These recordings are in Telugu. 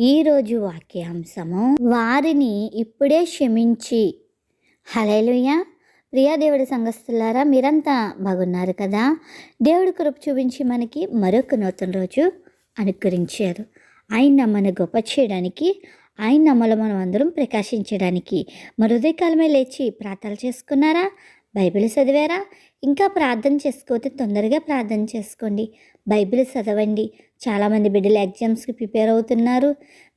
ఈరోజు వాక్యాంశము వారిని ఇప్పుడే క్షమించి. హలేలుయ ప్రియా దేవుడి సంఘస్థులారా మీరంతా బాగున్నారు కదా? దేవుడి కృప చూపించి మనకి మరొక నూతన రోజు అనుకరించారు ఆయన మన గొప్ప చేయడానికి ఆయన నమ్మలు మనం అందరం ప్రకాశించడానికి మరుదయకాలమే లేచి ప్రార్థనలు చేసుకున్నారా? బైబిల్ చదివారా? ఇంకా ప్రార్థన చేసుకోతే తొందరగా ప్రార్థన చేసుకోండి. బైబిల్ చదవండి. చాలామంది బిడ్డలు ఎగ్జామ్స్కి ప్రిపేర్ అవుతున్నారు.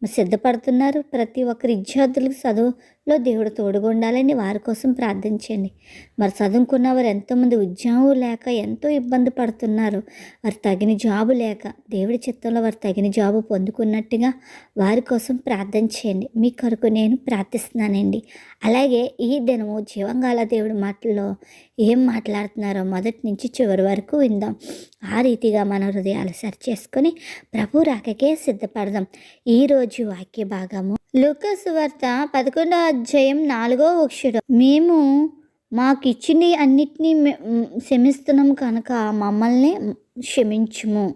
సిద్ధపడుతున్నారు. ప్రతి ఒక్కరి విద్యార్థులకు చదువులో దేవుడు తోడుగా ఉండాలని వారి కోసం ప్రార్థించండి మరి చదువుకున్న వారు ఎంతోమంది ఉద్యోగం లేక ఎంతో ఇబ్బంది పడుతున్నారు. వారు తగిన జాబు లేక దేవుడి చిత్తంలో వారు తగిన జాబు పొందుకున్నట్టుగా వారి కోసం ప్రార్థన చేయండి. మీ కొరకు నేను ప్రార్థిస్తున్నానండి. అలాగే ఈ దినము జీవంగాల దేవుడి మాటల్లో ఏం మాట్లాడుతున్నారో మొదటి నుంచి చివరి వరకు విందాం. ఆ రీతిగా మన హృదయాలు సరి చేసుకొని ప్రభు రాకకే సిద్ధపడదాం. ఈరోజు వాక్య భాగము. లూకస్ వార్త పదకొండో అధ్యాయం నాలుగో వక్షుడు మేము మాకిచ్చిన అన్నిటినీ క్షమిస్తున్నాం కనుక మమ్మల్ని క్షమించుము.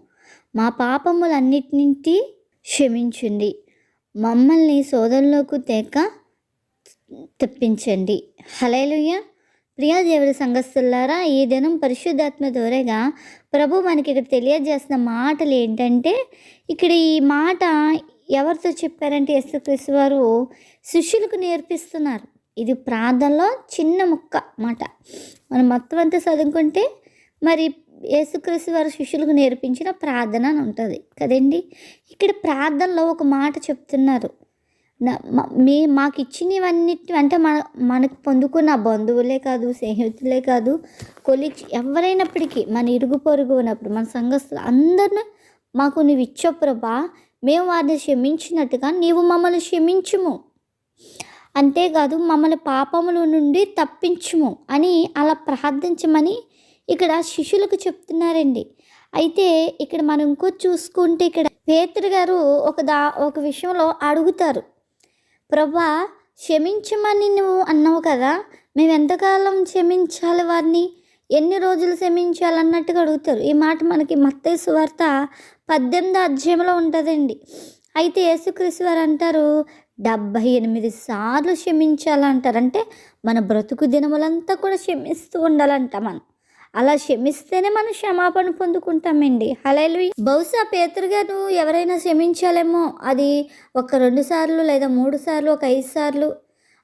మా పాపములన్నిటిని క్షమించండి. మమ్మల్ని సోదరులకు తేక తెప్పించండి. హలేలుయ్య ప్రియా దేవుడి సంఘస్థులారా ఈ దినం పరిశుద్ధాత్మ దూరగా ప్రభు మనకి ఇక్కడ తెలియజేస్తున్న మాటలు ఏంటంటే ఇక్కడ ఈ మాట ఎవరితో చెప్పారంటే యేసుక్రీస్తు వారు? శిష్యులకు నేర్పిస్తున్నారు. ఇది ప్రార్థనలో చిన్న ముక్క మాట. మనం మొత్తం అంతా చదువుకుంటే మరి యేసుక్రీస్తు వారు శిష్యులకు నేర్పించిన ప్రార్థన అని ఉంటుంది. కదండి? ఇక్కడ ప్రార్థనలో ఒక మాట చెప్తున్నారు. మీ మాకు ఇచ్చినవన్నిటి అంటే మన మనకు పొందుకున్న బంధువులే కాదు స్నేహితులే కాదు కొలిచి ఎవరైనప్పటికీ మన ఇరుగు పొరుగు ఉన్నప్పుడు మన సంఘస్థులు అందరిని మాకు నువ్వు ఇచ్చో ప్రభా. మేము వారిని క్షమించినట్టుగా నీవు మమ్మల్ని క్షమించుము. అంతేకాదు మమ్మల్ని పాపముల నుండి తప్పించుము అని అలా ప్రార్థించమని ఇక్కడ శిష్యులకు చెప్తున్నారండి. అయితే ఇక్కడ మనం ఇంకో చూసుకుంటే ఇక్కడ పేతురు గారు ఒక దా ఒక విషయంలో అడుగుతారు. ప్రభా క్షమించమని నువ్వు అన్నావు కదా మేము ఎంతకాలం క్షమించాలి వారిని? ఎన్ని రోజులు క్షమించాలన్నట్టుగా అడుగుతారు. ఈ మాట మనకి మత్తయి సువార్త పద్దెనిమిది అధ్యాయంలో ఉంటుందండి. అయితే యేసుక్రీస్తు వారు అంటారు డెబ్భై ఎనిమిది సార్లు క్షమించాలంటారు. అంటే మన బ్రతుకు దినములంతా కూడా క్షమిస్తూ ఉండాలంట మనం. అలా క్షమిస్తేనే మనం క్షమాపణ పొందుకుంటామండి. హలేలు బహుశా పేతురు గారు ఎవరైనా క్షమించాలేమో అది ఒక రెండు సార్లు లేదా మూడు సార్లు ఒక ఐదు సార్లు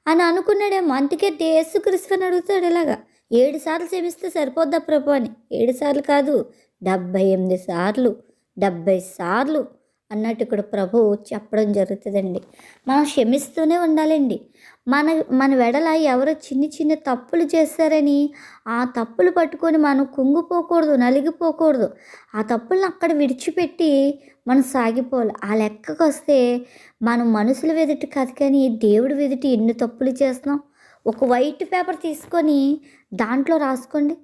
అని అనుకున్నాడేమో. అందుకే యేసుక్రీస్తు అని అడుగుతాడు ఇలాగా. ఏడు సార్లు క్షమిస్తే సరిపోద్దా ప్రభు అని? ఏడు సార్లు కాదు డెబ్భై ఎనిమిది సార్లు డెబ్భై సార్లు అన్నట్టు ఇక్కడ ప్రభు చెప్పడం జరుగుతుందండి. మనం క్షమిస్తూనే ఉండాలండి. మన మన వెడల ఎవరో చిన్ని చిన్న తప్పులు చేశారని ఆ తప్పులు పట్టుకొని మనం కుంగిపోకూడదు నలిగిపోకూడదు. ఆ తప్పులను అక్కడ విడిచిపెట్టి మనం సాగిపోవాలి. ఆ లెక్కకు వస్తే మనం మనుషుల వెదుటి కాదు కానీ దేవుడి వెదుటి ఎన్ని తప్పులు చేస్తున్నాం? ఒక వైట్ పేపర్ తీసుకొని దాంట్లో రాసుకోండి.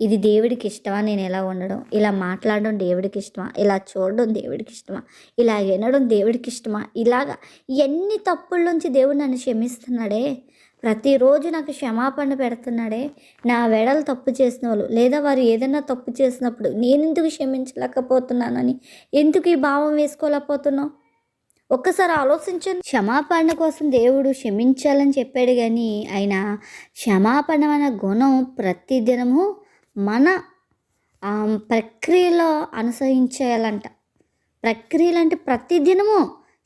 ఇది దేవుడికి ఇష్టమా? నేను ఎలా ఉండడం? ఇలా మాట్లాడడం దేవుడికి ఇష్టమా? ఇలా చూడడం దేవుడికి ఇష్టమా? ఇలా వినడం దేవుడికి ఇష్టమా? ఇలాగా ఎన్ని తప్పుల నుంచి దేవుడు నన్ను క్షమిస్తున్నాడే? ప్రతిరోజు నాకు క్షమాపణ పెడుతున్నాడే? నా వెడలు తప్పు చేసిన వాళ్ళు లేదా వారు ఏదైనా తప్పు చేసినప్పుడు నేను ఎందుకు క్షమించలేకపోతున్నానని? ఎందుకు ఈ భావం వేసుకోలేకపోతున్నావు? ఒక్కసారి ఆలోచించండి. క్షమాపణ కోసం దేవుడు క్షమించాలని చెప్పాడు కానీ ఆయన క్షమాపణ అనే గుణం ప్రతిదినము మన ప్రక్రియలో అనుసరించేయాలంట. ప్రక్రియలు అంటే ప్రతిదినము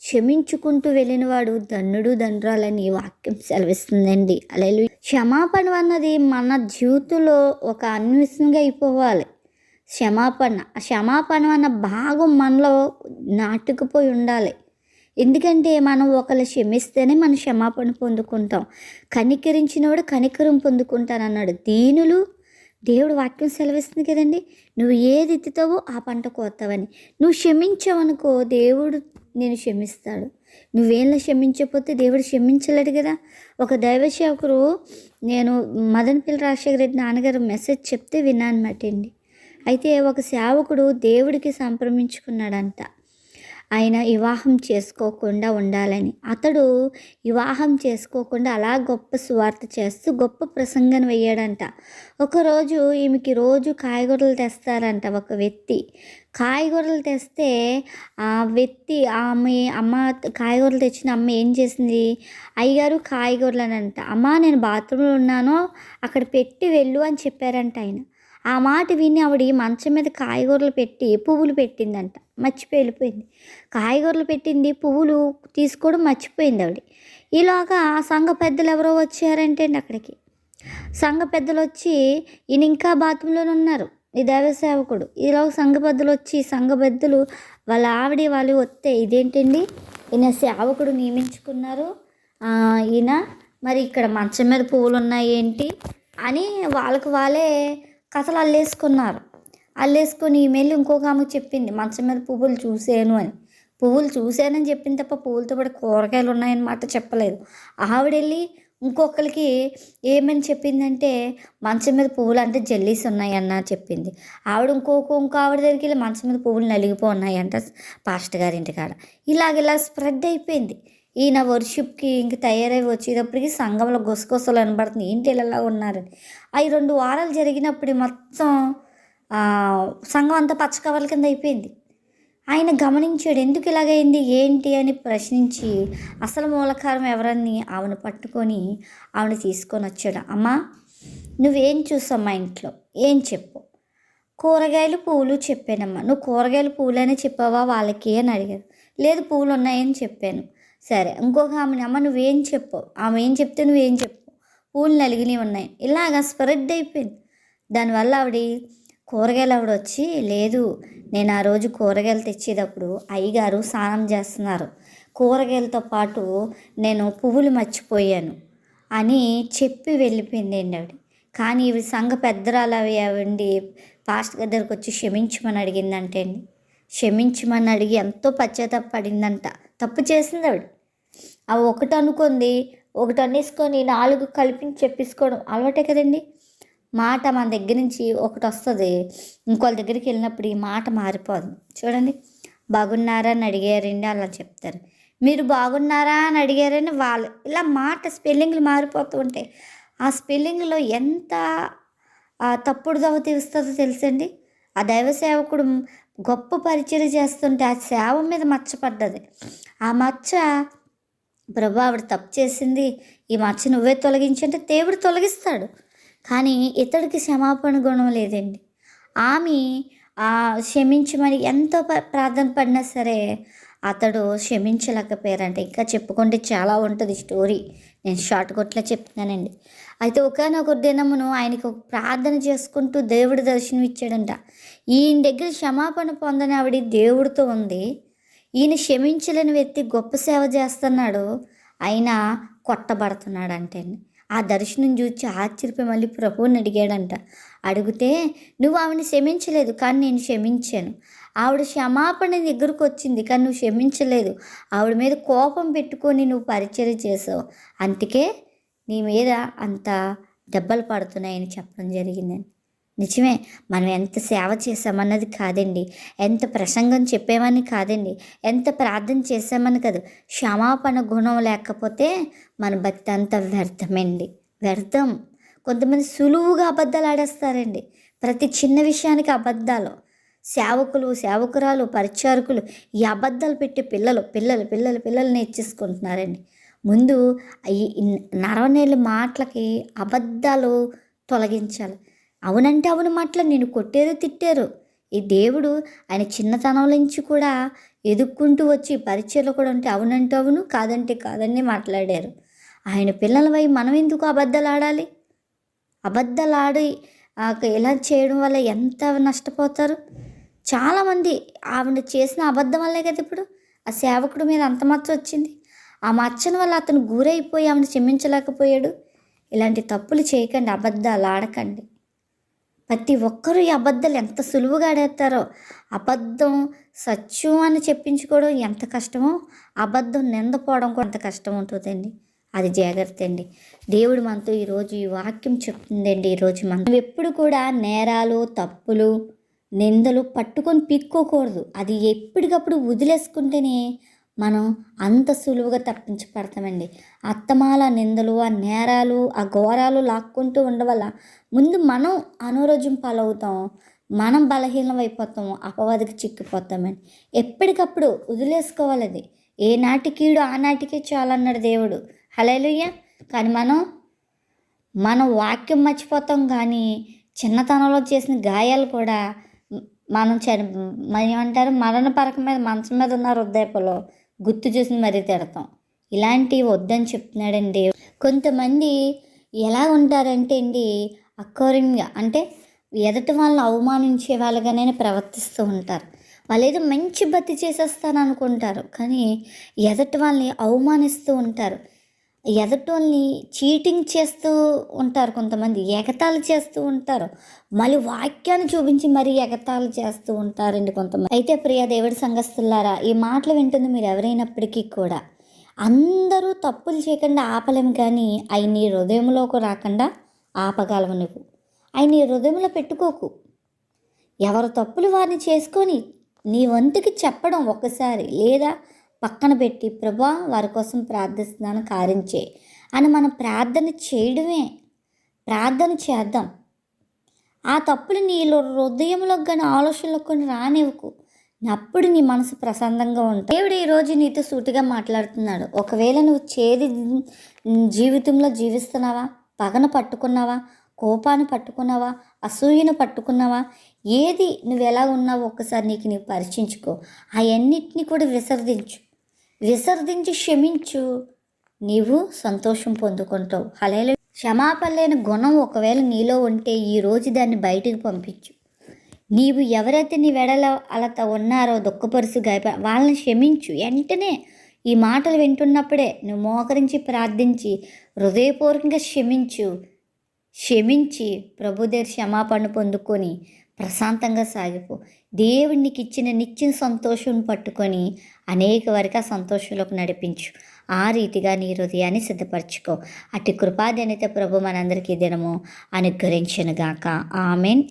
క్షమించుకుంటూ వెళ్ళినవాడు ధన్యుడు దండ్రాలని వాక్యం సెలవిస్తుందండి. అలా క్షమాపణ అన్నది మన జీవితంలో ఒక అన్వేషణగా అయిపోవాలి. క్షమాపణ క్షమాపణ అన్న భాగం మనలో నాటుకుపోయి ఉండాలి. ఎందుకంటే మనం ఒకరు క్షమిస్తేనే మనం క్షమాపణ పొందుకుంటాం. కనికరించినవాడు కనికరం పొందుకుంటానన్నాడు. దీనులు దేవుడు వాక్యం సెలవిస్తుంది కదండి. నువ్వు ఏది ఎత్తుతావో ఆ పంట కోస్తావని. నువ్వు క్షమించావనుకో దేవుడు నేను క్షమిస్తాడు. నువ్వేళ్ళ క్షమించకపోతే దేవుడు క్షమించలేడు కదా. ఒక దైవ సేవకుడు నేను మదనపల్లి రాజశేఖర రెడ్డి నాన్నగారు మెసేజ్ చెప్తే విన్నాను అండి అయితే ఒక సేవకుడు దేవుడికి సంప్రమించుకున్నాడంట ఆయన వివాహం చేసుకోకుండా ఉండాలని. అతడు వివాహం చేసుకోకుండా అలా గొప్ప సువార్త చేస్తూ గొప్ప ప్రసంగం వేయాడంట. ఒకరోజు ఈమెకి రోజు కాయగూరలు తెస్తారంట ఒక వ్యక్తి. కాయగూరలు తెస్తే ఆ వ్యక్తి ఆమె అమ్మ కాయగూరలు తెచ్చిన అమ్మ ఏం చేసింది? అయ్యగారు కాయగూరలు అని అంట అమ్మ నేను బాత్రూంలో ఉన్నాను అక్కడ పెట్టి వెళ్ళు అని చెప్పారంట ఆయన. ఆ మాట విని ఆవిడ మంచం మీద కాయగూరలు పెట్టి పువ్వులు పెట్టిందంట. మర్చిపోయి వెళ్ళిపోయింది. కాయగూరలు పెట్టింది పువ్వులు తీసుకోవడం మర్చిపోయింది ఆవిడ. ఈలోగా ఆ సంఘ పెద్దలు ఎవరో వచ్చారంటే అండి అక్కడికి. సంఘ పెద్దలు వచ్చి ఈయన ఇంకా బాత్రూంలోనే ఉన్నారు. ఈ దైవ సేవకుడు ఈలోగా సంఘ పెద్దలు వచ్చి సంఘ పెద్దలు వాళ్ళ ఆవిడ వాళ్ళు వస్తే ఇదేంటండి? ఈయన సేవకుడు నియమించుకున్నారు. ఈయన మరి ఇక్కడ మంచం మీద పువ్వులు ఉన్నాయి ఏంటి? అని వాళ్ళకు వాళ్ళే కథలు అల్లేసుకున్నారు. అల్లేసుకొని ఈమెయిల్ ఇంకొక ఆమెకు చెప్పింది మంచం మీద పువ్వులు చూసాను అని. పువ్వులు చూశానని చెప్పింది తప్ప పువ్వులతో పాటు కూరగాయలు ఉన్నాయని మాట చెప్పలేదు. ఆవిడెళ్ళి ఇంకొకరికి ఏమని చెప్పిందంటే మంచం మీద పువ్వులు అంటే జల్లీస్ ఉన్నాయన్న చెప్పింది. ఆవిడ ఇంకొక ఇంకో ఆవిడ దగ్గరికి వెళ్ళి మంచం మీద పువ్వులు నలిగిపోన్నాయంట పాస్టర్ గారి ఇంటికాడ. ఇలాగ ఇలా స్ప్రెడ్ అయిపోయింది. ఈయన వర్షిప్కి ఇంక తయారై వచ్చేటప్పటికి సంఘంలో గుసగుసలు అనబడుతుంది ఏంటి ఇలా ఉన్నారని అవి రెండు వారాలు జరిగినప్పుడు మొత్తం సంఘం అంతా పచ్చ కవర్ల కింద అయిపోయింది. ఆయన గమనించాడు ఎందుకు ఇలాగైంది? ఏంటి? అని ప్రశ్నించి అసలు మూలకారం ఎవరని? ఆవిడ పట్టుకొని ఆవిడ తీసుకొని వచ్చాడు. అమ్మా నువ్వేం చూసావు మా ఇంట్లో? ఏం చెప్పు? కూరగాయలు పూలు చెప్పానమ్మా. నువ్వు కూరగాయలు పూలనే చెప్పావా వాళ్ళకి? అని అడిగారు లేదు పూలు ఉన్నాయని చెప్పాను. సరే ఇంకొక ఆమె అమ్మ నువ్వేం చెప్పు? ఆమె ఏం చెప్తే నువ్వేం చెప్పు? పూలు నలిగినవి ఉన్నాయి. ఇలాగా స్ప్రెడ్ అయిపోయింది. దానివల్ల ఆవిడ కూరగాయలు ఆవిడ వచ్చి లేదు నేను ఆ రోజు కూరగాయలు తెచ్చేటప్పుడు అయ్యగారు స్నానం చేస్తున్నారు. కూరగాయలతో పాటు నేను పువ్వులు మర్చిపోయాను అని చెప్పి వెళ్ళిపోయింది అండి ఆవిడ. కానీ ఇవి సంఘ పెద్దరాలు అవి అవండి పాస్ట్ దగ్గరకు వచ్చి క్షమించమని అడిగిందంటే అండి క్షమించమని అడిగి ఎంతో పశ్చాత్తాపడిందంట తప్పు చేసింది ఆవిడ. అవి ఒకటి అనుకుంది ఒకటి అనేసుకొని నాలుగు కలిపి చెప్పేసుకోవడం అలవాటే కదండి. మాట మన దగ్గర నుంచి ఒకటి వస్తుంది ఇంకోళ్ళ దగ్గరికి వెళ్ళినప్పుడు ఈ మాట మారిపోదు. చూడండి బాగున్నారా అని అడిగారండి అలా చెప్తారు. మీరు బాగున్నారా అని అడిగారని వాళ్ళు ఇలా మాట స్పెల్లింగ్లు మారిపోతూ ఉంటాయి. ఆ స్పెల్లింగ్లో ఎంత తప్పుడు దవ తీస్తుందో తెలుసండి. ఆ దైవ సేవకుడు గొప్ప పరిచయం చేస్తుంటే ఆ సేవ మీద మచ్చపడ్డది ఆ మచ్చ ప్రభు ఆవిడ తప్పు చేసింది. ఈ మచ్చ నువ్వే తొలగించంటే దేవుడు తొలగిస్తాడు. కానీ ఇతడికి క్షమాపణ గుణం లేదండి. ఆమె క్షమించమని ఎంతో ప- ప్రార్థన పడినా సరే అతడు క్షమించలేకపోయారంట. ఇంకా చెప్పుకుంటే చాలా ఉంటుంది స్టోరీ. నేను షార్ట్ కొట్లా చెప్తున్నానండి. అయితే ఒకనొక దినమును ఆయనకు ఒక ప్రార్థన చేసుకుంటూ దేవుడు దర్శనం ఇచ్చాడంట ఈయన దగ్గర క్షమాపణ పొందని ఆవిడ దేవుడితో ఉంది. ఈయన క్షమించలేని వ్యక్తి గొప్ప సేవ చేస్తున్నాడు. అయినా కొట్టబడుతున్నాడంటే ఆ దర్శనం చూసి ఆశ్చర్యపోయి మళ్ళీ ప్రభువుని అడిగాడంట. అడిగితే నువ్వు ఆవిడని క్షమించలేదు కానీ నేను క్షమించాను. ఆవిడ క్షమాపణ దగ్గరకు వచ్చింది కానీ నువ్వు క్షమించలేదు. ఆవిడ మీద కోపం పెట్టుకొని నువ్వు పరిచయం చేసావు అందుకే నీ మీద అంత దెబ్బలు పడుతున్నాయని చెప్పడం జరిగిందండి నిజమే మనం ఎంత సేవ చేసామన్నది కాదండి. ఎంత ప్రసంగం చెప్పామని కాదండి. ఎంత ప్రార్థన చేసామని కాదు. క్షమాపణ గుణం లేకపోతే మన భక్తి అంతా వ్యర్థమండి. వ్యర్థం. కొంతమంది సులువుగా అబద్ధాలు ఆడేస్తారండి. ప్రతి చిన్న విషయానికి అబద్ధాలు. సేవకులు సేవకురాలు పరిచారకులు ఈ అబద్ధాలు పెట్టి పిల్లలు పిల్లలు పిల్లలు పిల్లలు నేర్చేసుకుంటున్నారండి. ముందు ఈ నరవనేళ్ళ మాటలకి అబద్ధాలు తొలగించాలి. అవునంటే అవును మాటలు నేను కొట్టారు తిట్టారు. ఈ దేవుడు ఆయన చిన్నతనం నుంచి కూడా ఎదుక్కుంటూ వచ్చి పరిచయలు కూడా ఉంటే అవునంటే అవును కాదంటే కాదని మాట్లాడారు. ఆయన పిల్లల వై మనం ఎందుకు అబద్ధాలు ఆడాలి అబద్ధాలు ఆడి ఆ, ఇలా చేయడం వల్ల ఎంత నష్టపోతారు? చాలామంది ఆవిడ చేసిన అబద్ధం వల్లే కదా ఇప్పుడు ఆ సేవకుడు మీద అంత మచ్చ వచ్చింది. ఆ మచ్చన వల్ల అతను గురైపోయి ఆమెను క్షమించలేకపోయాడు. ఇలాంటి తప్పులు చేయకండి అబద్ధాలు ఆడకండి. ప్రతి ఒక్కరూ ఈ అబద్ధాలు ఎంత సులువుగా ఆడేస్తారో అబద్ధం సత్యం అని చెప్పించుకోవడం ఎంత కష్టమో అబద్ధం నిందపోవడం కూడా అంత కష్టం ఉంటుందండి అది జాగ్రత్త అండి. దేవుడు మనతో ఈరోజు ఈ వాక్యం చెప్తుందండి. ఈరోజు మనం ఎప్పుడు కూడా నేరాలు తప్పులు నిందలు పట్టుకొని పిక్కోకూడదు. అది ఎప్పటికప్పుడు వదిలేసుకుంటేనే మనం అంత సులువుగా తప్పించబడతామండి అత్తమాల నిందలు ఆ నేరాలు ఆ ఘోరాలు లాక్కుంటూ ఉండవల్ల ముందు మనం అనారోగ్యం పాలవుతాం మనం బలహీనం అయిపోతాము అపవాదికి చిక్కిపోతామని ఎప్పటికప్పుడు వదిలేసుకోవాలి అది ఏ నాటికీడు ఆ నాటికే చాలన్నాడు దేవుడు. హలేలుయ్య కానీ మనం మనం వాక్యం మర్చిపోతాం కానీ చిన్నతనంలో చేసిన గాయాలు కూడా మనం చని ఏమంటారు? మరణ పరక మీద మంచం మీద ఉన్న హృదయపలో గుర్తు చూసి మరీ తిడతాం. ఇలాంటివి వద్దని చెప్తున్నాడండి కొంతమంది ఎలా ఉంటారంటే అండి అక్కోరింగ్గా అంటే ఎదటి వాళ్ళని అవమానించే వాళ్ళగానే ప్రవర్తిస్తూ ఉంటారు. వాళ్ళు ఏదో మంచి బతి చేసేస్తాను అనుకుంటారు కానీ ఎదటి వాళ్ళని అవమానిస్తూ ఉంటారు. ఎదటోల్ని చీటింగ్ చేస్తూ ఉంటారు కొంతమంది ఎగతాళి చేస్తూ ఉంటారు. మళ్ళీ వాక్యాన్ని చూపించి మరీ ఎగతాళి చేస్తూ ఉంటారండి కొంతమంది. అయితే ప్రియ దేవుడి సంఘస్థులారా ఈ మాటలు వింటుంది మీరు ఎవరైనప్పటికీ కూడా. అందరూ తప్పులు చేయకుండా ఆపలేం కానీ అవి నీ హృదయంలోకి రాకుండా ఆపగలవు నువ్వు. అవి నీ హృదయంలో పెట్టుకోకు. ఎవరు తప్పులు వారిని చేసుకొని నీ వంతుకి చెప్పడం ఒకసారి లేదా పక్కన పెట్టి ప్రభా వారి కోసం ప్రార్థిస్తున్నాను కారించే అని మనం ప్రార్థన చేయడమే. ప్రార్థన చేద్దాం. ఆ తప్పులు నీలో హృదయంలో కానీ ఆలోచనలకు కానీ రానివ్వకు. అప్పుడు నీ మనసు ప్రశాంతంగా ఉంటుంది. దేవుడు ఈరోజు నీతో సూటిగా మాట్లాడుతున్నాడు. ఒకవేళ నువ్వు చేది జీవితంలో జీవిస్తున్నావా? పగన పట్టుకున్నావా? కోపాన్ని పట్టుకున్నావా? అసూయను పట్టుకున్నావా? ఏది నువ్వు ఎలా ఉన్నావో ఒక్కసారి నీకు నీవు పరిచించుకో అవన్నిటిని కూడా విసర్జించు. విసర్జించి క్షమించు. నీవు సంతోషం పొందుకుంటావు. హలేలు క్షమాపణలేని గుణం ఒకవేళ నీలో ఉంటే ఈ రోజు దాన్ని బయటికి పంపించు. నీవు ఎవరైతే నీ వెడల అలత ఉన్నారో దుఃఖపరుసు గాయప వాళ్ళని క్షమించు. వెంటనే ఈ మాటలు వింటున్నప్పుడే నువ్వు మోకరించి ప్రార్థించి హృదయపూర్వకంగా క్షమించు. క్షమించి ప్రభు దగ్గర క్షమాపణ పొందుకొని ప్రశాంతంగా సాగిపో. దేవునికి ఇచ్చిన నిత్యం సంతోషం పట్టుకొని అనేక వరకు ఆ సంతోషంలోకి నడిపించు. ఆ రీతిగా నీ హృదయాన్ని సిద్ధపరచుకో. అట్టి కృపాదనిత ప్రభు మనందరికీ దినము అనుగ్రహించనుగాక. ఆమెన్.